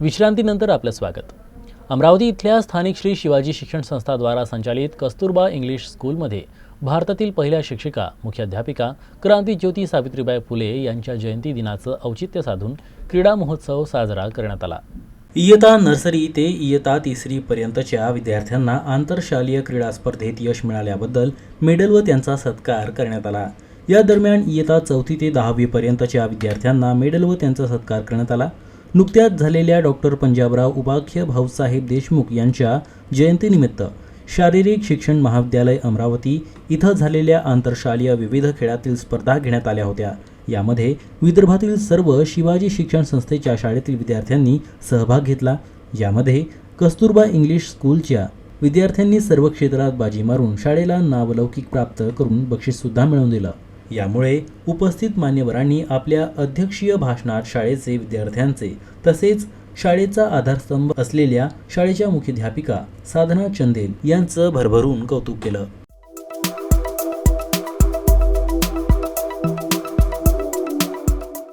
विश्रांतीनंतर आपलं स्वागत. अमरावती इथल्या स्थानिक श्री शिवाजी शिक्षण संस्थाद्वारा संचालित कस्तुरबा इंग्लिश स्कूलमध्ये भारतातील पहिल्या शिक्षिका मुख्याध्यापिका क्रांतीज्योती सावित्रीबाई फुले यांच्या जयंती दिनाचं औचित्य साधून क्रीडा महोत्सव साजरा करण्यात आला. इयता नर्सरी ते इयता तिसरी पर्यंतच्या विद्यार्थ्यांना आंतरशालीय क्रीडा स्पर्धेत यश मिळाल्याबद्दल मेडल व त्यांचा सत्कार करण्यात आला. या दरम्यान इयता चौथी ते दहावी पर्यंतच्या विद्यार्थ्यांना मेडल व त्यांचा सत्कार करण्यात आला. नुकत्याच झालेल्या डॉक्टर पंजाबराव उपाख्य भाऊसाहेब देशमुख यांच्या जयंतीनिमित्त शारीरिक शिक्षण महाविद्यालय अमरावती इथं झालेल्या आंतरशालीय विविध खेळातील स्पर्धा घेण्यात आल्या होत्या. यामध्ये विदर्भातील सर्व शिवाजी शिक्षण संस्थेच्या शाळेतील विद्यार्थ्यांनी सहभाग घेतला. यामध्ये कस्तुरबा इंग्लिश स्कूलच्या विद्यार्थ्यांनी सर्व क्षेत्रात बाजी मारून शाळेला नावलौकिक प्राप्त करून बक्षीससुद्धा मिळवून दिलं. यामुळे उपस्थित मान्यवरांनी आपल्या अध्यक्षीय भाषणात शाळेचे विद्यार्थ्यांचे तसेच शाळेचा आधारस्तंभ असलेल्या शाळेच्या मुख्याध्यापिका साधना चंदेल यांचं भरभरून कौतुक केलं.